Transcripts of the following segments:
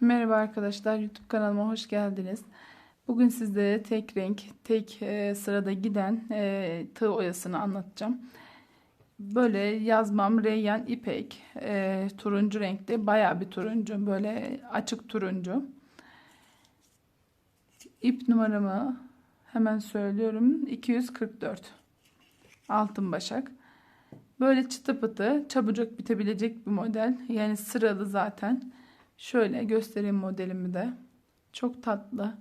Merhaba arkadaşlar YouTube kanalıma hoş geldiniz. Bugün sizlere tek renk, tek e, sırada giden e, tığ oyasını anlatacağım. Böyle yazmam reyyan ipek e, turuncu renkte baya bir turuncu böyle açık turuncu. İp numaramı hemen söylüyorum 244 altın başak. Böyle çıtı pıtı çabucak bitebilecek bir model yani sıralı zaten. Şöyle göstereyim modelimi de. Çok tatlı.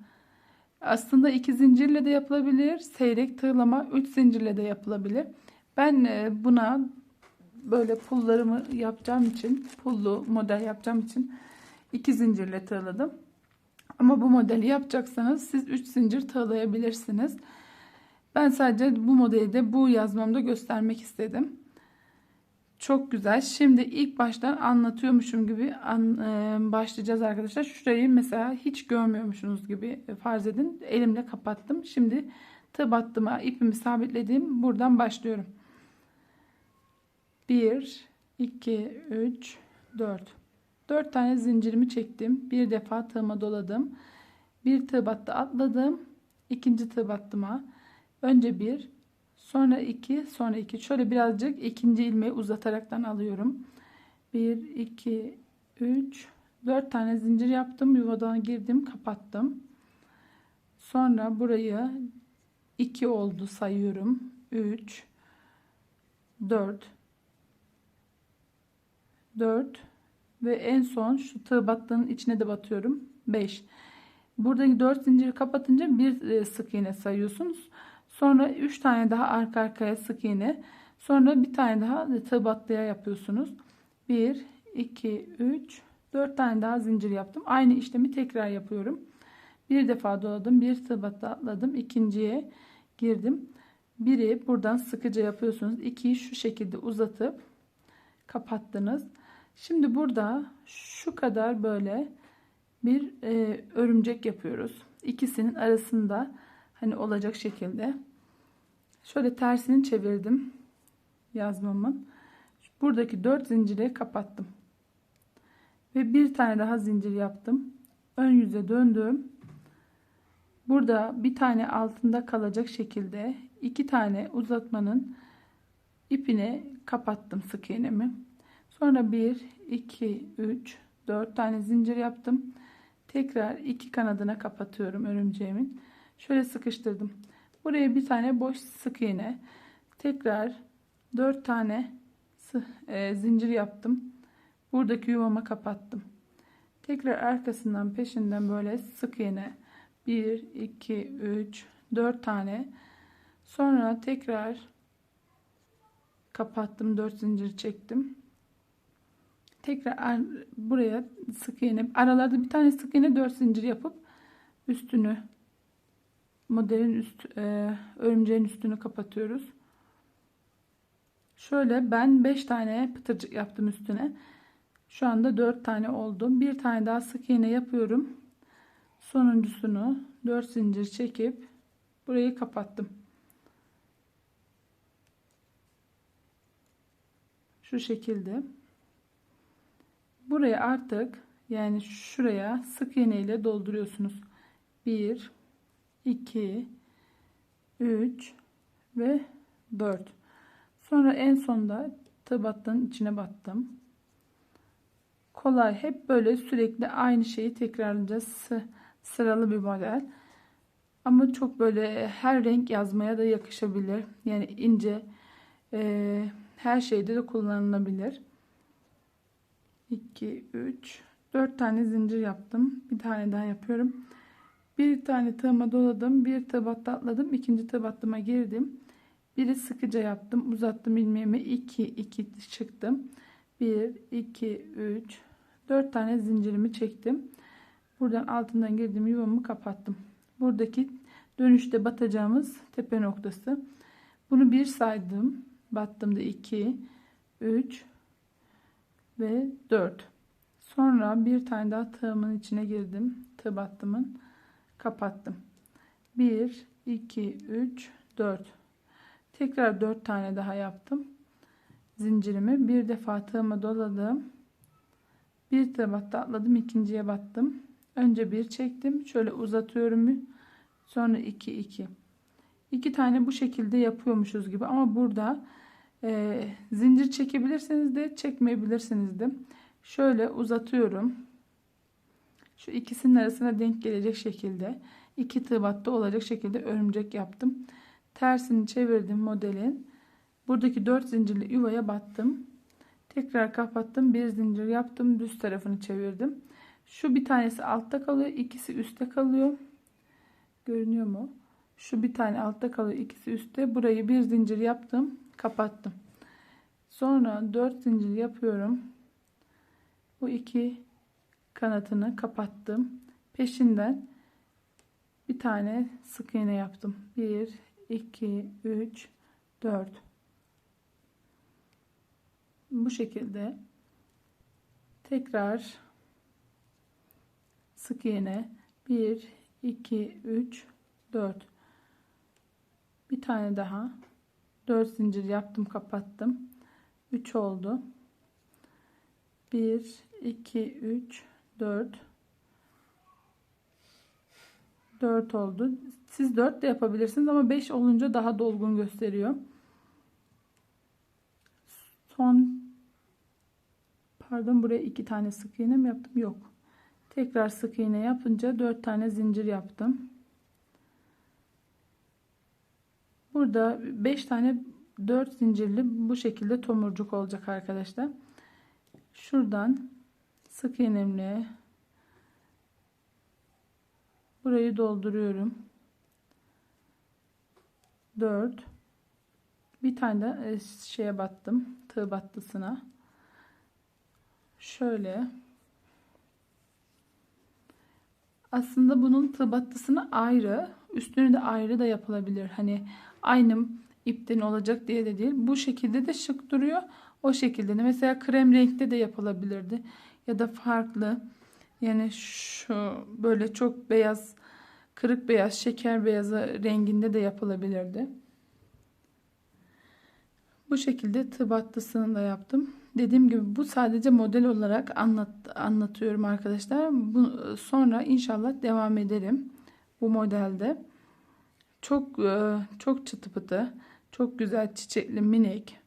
Aslında iki zincirle de yapılabilir. Seyrek tığlama üç zincirle de yapılabilir. Ben e, buna böyle pullarımı yapacağım için pullu model yapacağım için iki zincirle tığladım. Ama bu modeli yapacaksanız siz 3 zincir tığlayabilirsiniz. Ben sadece bu modeli de bu yazmamda göstermek istedim. Çok güzel. Şimdi ilk baştan anlatıyormuşum gibi e, başlayacağız arkadaşlar. Şurayı mesela hiç görmüyormuşsunuz gibi farz edin. Elimle kapattım. Şimdi tığ battıma ipimi sabitledim. Buradan başlıyorum. 1, 2, 3, 4. 4 tane zincirimi çektim. Bir defa tığıma doladım. Bir tığ battı atladım. İkinci tığ battıma. Önce bir, Sonra 2, sonra 2. Şöyle birazcık ikinci ilmeği uzataraktan alıyorum. 1, 2, 3, 4 tane zincir yaptım. Yuvadan girdim, kapattım. Sonra burayı 2 oldu sayıyorum. 3, 4, 4 ve en son şu tığ battığının içine de batıyorum. 5. Buradaki 4 zinciri kapatınca bir e, sık iğne sayıyorsunuz. Sonra 3 tane daha arka arkaya sık iğne. Sonra bir tane daha tığ battıya yapıyorsunuz. 1, 2, 3, 4 tane daha zincir yaptım. Aynı işlemi tekrar yapıyorum. Bir defa doladım. Bir tığ battı atladım. ikinciye girdim. Biri buradan sıkıca yapıyorsunuz. İkiyi şu şekilde uzatıp kapattınız. Şimdi burada şu kadar böyle bir e, örümcek yapıyoruz. İkisinin arasında hani olacak şekilde. Şöyle tersini çevirdim yazmamın. Buradaki dört zinciri kapattım. Ve bir tane daha zincir yaptım. Ön yüze döndüm. Burada bir tane altında kalacak şekilde iki tane uzatmanın ipini kapattım sık iğnemi. Sonra 1 2 3 4 tane zincir yaptım. Tekrar iki kanadına kapatıyorum örümceğimin şöyle sıkıştırdım. Buraya bir tane boş sık iğne. Tekrar 4 tane e, zincir yaptım. Buradaki yuvamı kapattım. Tekrar arkasından peşinden böyle sık iğne 1 2 3 4 tane. Sonra tekrar kapattım 4 zincir çektim. Tekrar buraya sık iğne aralarda bir tane sık iğne 4 zincir yapıp üstünü modelin üst e, örümceğin üstünü kapatıyoruz. Şöyle ben 5 tane pıtırcık yaptım üstüne. Şu anda 4 tane oldu. Bir tane daha sık iğne yapıyorum. Sonuncusunu 4 zincir çekip burayı kapattım. Şu şekilde. Buraya artık yani şuraya sık iğne ile dolduruyorsunuz. 1 2 3 ve 4 sonra en sonda tabattığın içine battım. Kolay. Hep böyle sürekli aynı şeyi tekrarlayacağız sıralı bir model. Ama çok böyle her renk yazmaya da yakışabilir. Yani ince e, her şeyde de kullanılabilir. 2 3 4 tane zincir yaptım. Bir tane daha yapıyorum bir tane tığıma doladım. Bir tığ battı atladım. ikinci tığ battıma girdim. Biri sıkıca yaptım. Uzattım ilmeğimi. 2 2 çıktım. 1 2 3 4 tane zincirimi çektim. Buradan altından girdim. Yuvamı kapattım. Buradaki dönüşte batacağımız tepe noktası. Bunu bir saydım. Battım da 2 3 ve 4. Sonra bir tane daha tığımın içine girdim. Tığ battımın kapattım. 1 2 3 4 tekrar 4 tane daha yaptım zincirimi bir defa tığıma doladım Bir tığ atladım ikinciye battım. Önce bir çektim. Şöyle uzatıyorum. Sonra 2 2. İki tane bu şekilde yapıyormuşuz gibi ama burada e, zincir çekebilirsiniz de çekmeyebilirsiniz de. Şöyle uzatıyorum. Şu ikisinin arasına denk gelecek şekilde iki tığ battı olacak şekilde örümcek yaptım. Tersini çevirdim modelin. Buradaki 4 zincirli yuvaya battım. Tekrar kapattım. Bir zincir yaptım. Düz tarafını çevirdim. Şu bir tanesi altta kalıyor. ikisi üstte kalıyor. Görünüyor mu? Şu bir tane altta kalıyor. ikisi üstte. Burayı bir zincir yaptım. Kapattım. Sonra 4 zincir yapıyorum. Bu iki kanatını kapattım. Peşinden bir tane sık iğne yaptım. 1 2 3 4 bu şekilde tekrar sık iğne. 1 2 3 4 bir tane daha. 4 zincir yaptım kapattım. 3 oldu. 1 2 3 4 4 oldu. Siz 4 de yapabilirsiniz ama 5 olunca daha dolgun gösteriyor. Son. Pardon buraya iki tane sık iğne mi yaptım? Yok. Tekrar sık iğne yapınca dört tane zincir yaptım. Burada beş tane dört zincirli bu şekilde tomurcuk olacak arkadaşlar. Şuradan sık iğnemle burayı dolduruyorum. 4 bir tane de e, şeye battım tığ battısına. Şöyle. Aslında bunun tığ battısını ayrı üstünü de ayrı da yapılabilir. Hani aynı ipten olacak diye de değil. Bu şekilde de şık duruyor o şekilde de. Mesela krem renkte de yapılabilirdi ya da farklı yani şu böyle çok beyaz kırık beyaz şeker beyazı renginde de yapılabilirdi bu şekilde tığ battısını da yaptım. Dediğim gibi bu sadece model olarak anlat, anlatıyorum arkadaşlar. Bu, sonra inşallah devam ederim bu modelde. Çok e, çok çıtı pıtı, çok güzel çiçekli minik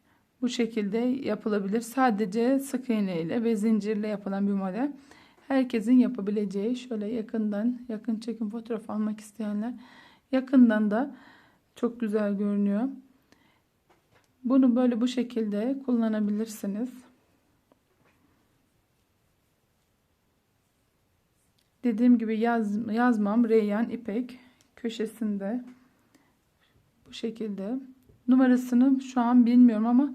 bu şekilde yapılabilir. Sadece sık iğne ile ve zincirle yapılan bir model. Herkesin yapabileceği şöyle yakından yakın çekim fotoğraf almak isteyenler yakından da çok güzel görünüyor. Bunu böyle bu şekilde kullanabilirsiniz. Dediğim gibi yaz, yazmam reyyan ipek köşesinde bu şekilde. Numarasını şu an bilmiyorum ama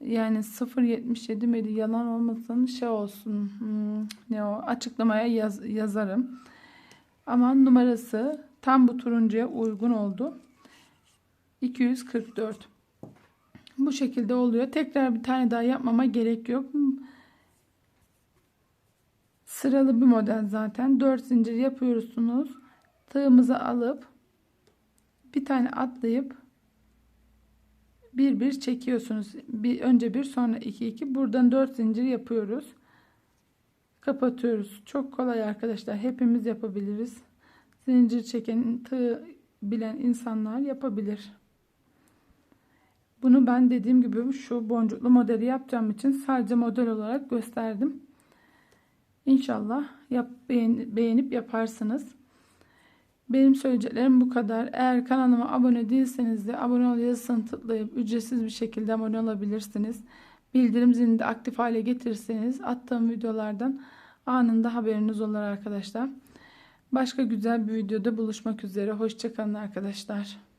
yani 0.77 miydi yalan olmasın şey olsun hmm, ne o açıklamaya yaz, yazarım. Ama numarası tam bu turuncuya uygun oldu. 244 bu şekilde oluyor. Tekrar bir tane daha yapmama gerek yok. Sıralı bir model zaten. 4 zincir yapıyorsunuz. Tığımızı alıp bir tane atlayıp bir bir çekiyorsunuz. Bir önce bir sonra iki iki. Buradan 4 zincir yapıyoruz. Kapatıyoruz. Çok kolay arkadaşlar. Hepimiz yapabiliriz. Zincir çeken, tığ bilen insanlar yapabilir. Bunu ben dediğim gibi şu boncuklu modeli yapacağım için sadece model olarak gösterdim. İnşallah yap, beğen, beğenip yaparsınız. Benim söyleyeceklerim bu kadar. Eğer kanalıma abone değilseniz de abone ol yazısını tıklayıp ücretsiz bir şekilde abone olabilirsiniz. Bildirim zilini de aktif hale getirirseniz attığım videolardan anında haberiniz olur arkadaşlar. Başka güzel bir videoda buluşmak üzere. Hoşçakalın arkadaşlar.